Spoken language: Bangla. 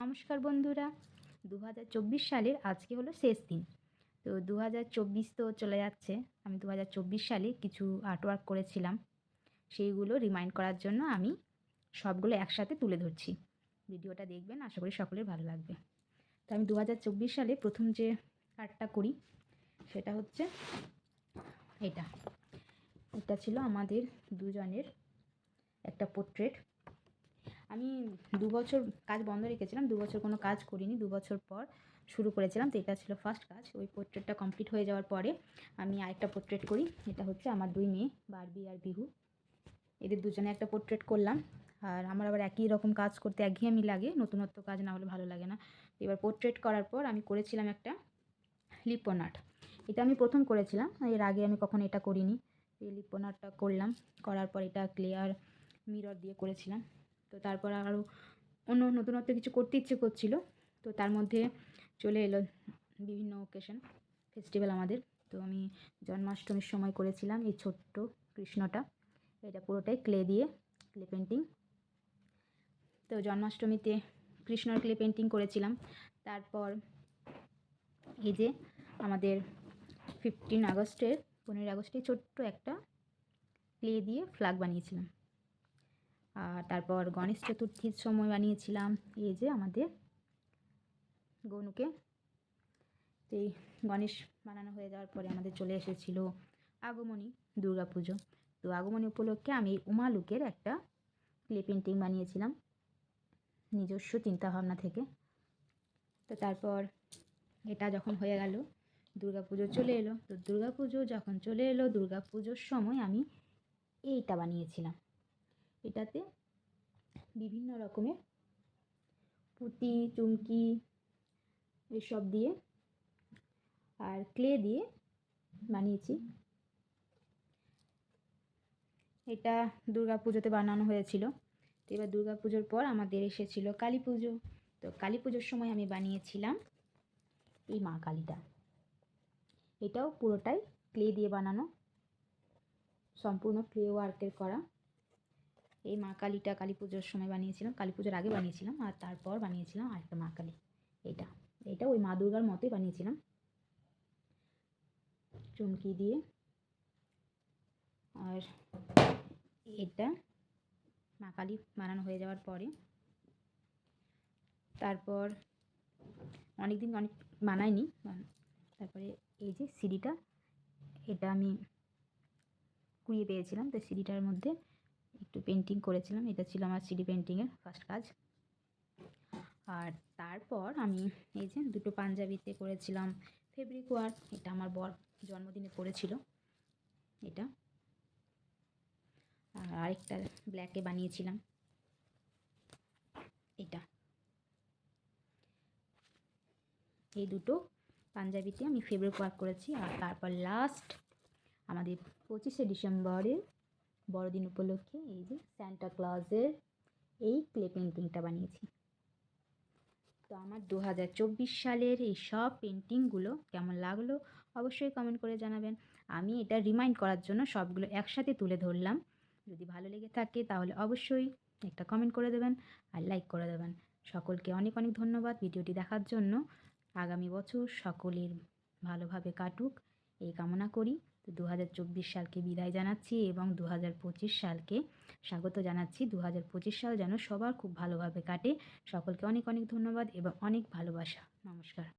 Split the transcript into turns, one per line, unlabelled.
নমস্কার বন্ধুরা। দু হাজার চব্বিশ সালের আজকে হলো শেষ দিন। তো দু হাজার চব্বিশ তো চলে যাচ্ছে। আমি দু হাজার চব্বিশ সালে কিছু আর্টওয়ার্ক করেছিলাম। সেইগুলো রিমাইন্ড করার জন্য আমি সবগুলো একসাথে তুলে ধরছি। ভিডিওটা দেখবেন, আশা করি সকলের ভালো লাগবে। তো আমি দু হাজার চব্বিশ সালে প্রথম যে আর্টটা করি, সেটা হচ্ছে এটা। এটা ছিল আমাদের দুজনের একটা পোর্ট্রেট আমি দু বছর কাজ বন্ধ রেখেছিলাম দু বছর কোনো কাজ করিনি দু বছর পর শুরু করেছিলাম। তো এটা ছিল ফার্স্ট কাজ, ওই পোর্ট্রেটটা কমপ্লিট হয়ে যাওয়ার পরে আমি আরেকটা পোর্ট্রেট করি, এটা হচ্ছে আমার দুই মেয়ে, বারবি আর বিহু। এদের দুজনে একটা পোর্ট্রেট করলাম, আর আমার আবার একই রকম কাজ করতে একঘেয়েমি লাগে, নতুনত্ব কাজ না হলে ভালো লাগে না। এবার পোর্ট্রেট করার পর আমি করেছিলাম একটা লিপন আর্ট এটা আমি প্রথম করেছিলাম, এর আগে আমি কখনো এটা করিনি। এই লিপন আর্টটা করলাম, করার পর এটা ক্লিয়ার মিরর দিয়ে করেছিলাম। তো তারপর আরও অন্য নতুনত্ব কিছু করতে ইচ্ছে করছিল। তো তার মধ্যে চলে এলো বিভিন্ন ওকেশন ফেস্টিভ্যাল আমাদের। তো আমি জন্মাষ্টমীর সময় করেছিলাম এই ছোট্ট কৃষ্ণটা। এটা পুরোটাই ক্লে দিয়ে ক্লে পেন্টিং তো জন্মাষ্টমীতে কৃষ্ণর ক্লে পেন্টিং করেছিলাম। তারপর এই যে আমাদের ফিফটিন আগস্টের, পনেরোই আগস্টে ছোট্ট একটা ক্লে দিয়ে ফ্ল্যাগ বানিয়েছিলাম। তারপর গণেশ চতুর্থীর সময় বানিয়েছিলাম। এই যে আমাদের গনুকে। এই গণেশ বানানো হয়ে যাওয়ার পরে আমাদের চলে এসেছিল আগমনী পুজো। তো আগমনী উপলক্ষে আমি উমা লুকের একটা ক্লে পেন্টিং বানিয়েছিলাম নিজস্ব চিন্তাভাবনা থেকে। তো তারপর এটা যখন হয়ে গেল পুজো চলে এলো। তো পুজো যখন চলে এলো পুজোর সময় আমি এইটা বানিয়েছিলাম। এটাতে বিভিন্ন রকমের পুঁতি, চুমকি এসব দিয়ে আর ক্লে দিয়ে বানিয়েছি। এটা দুর্গা পুজোতে বানানো হয়েছিল। তো এবার দুর্গা পুজোর পর আমাদের এসেছিল কালী পুজো। তো কালী পুজোর সময় আমি বানিয়েছিলাম এই মা কালীটা। এটাও পুরোটাই ক্লে দিয়ে বানানো। সম্পূর্ণ ক্লে ওয়ার্কের করা। এই মা কালীটা কালী পুজোর সময় বানিয়েছিলাম, কালী পুজোর আগে বানিয়েছিলাম আর তারপর বানিয়েছিলাম আরেকটা মা কালী। এইটা এটা ওই মা দুর্গার মতোই বানিয়েছিলাম। চুমকি দিয়ে। আর এটা মা কালী বানানো হয়ে যাওয়ার পরে, তারপর অনেক দিন অনেক বানাইনি, তারপরে এই যে সিঁড়িটা, এটা আমি কুড়িয়ে পেয়েছিলাম। তো সিঁড়িটার মধ্যে একটু পেন্টিং করেছিলাম। এটা ছিল আমার সিডি পেন্টিংয়ের ফার্স্ট কাজ। আর তারপর আমি এই যে দুটো পাঞ্জাবিতে করেছিলাম ফেব্রিক ওয়ার্ক এটা আমার বর জন্মদিনে পড়েছিল এটা। আর আরেকটা ব্ল্যাকে বানিয়েছিলাম। এটা। এই দুটো পাঞ্জাবিতে আমি ফেব্রিক ওয়ার্ক করেছি। আর তারপর লাস্ট আমাদের পঁচিশে ডিসেম্বরের বড়দিন উপলক্ষে এই যে স্যান্টা ক্লজের এই ক্লে পেন্টিংটা বানিয়েছি। তো আমার দু হাজার চব্বিশ সালের এই সব পেন্টিংগুলো কেমন লাগল অবশ্যই কমেন্ট করে জানাবেন। আমি এটা রিমাইন্ড করার জন্য সবগুলো একসাথে তুলে ধরলাম। যদি ভালো লেগে থাকে তাহলে অবশ্যই একটা কমেন্ট করে দেবেন আর লাইক করে দেবেন। সকলকে অনেক অনেক ধন্যবাদ ভিডিওটি দেখার জন্য। আগামী বছর সকলের ভালোভাবে কাটুক, এই কামনা করি। তো দু হাজার চব্বিশ সালকে বিদায় জানাচ্ছি এবং দু হাজার পঁচিশ সালকে স্বাগত জানাচ্ছি। দু হাজার পঁচিশ সাল যেন সবার খুব ভালোভাবে কাটে। সকলকে অনেক অনেক ধন্যবাদ এবং অনেক ভালোবাসা। নমস্কার।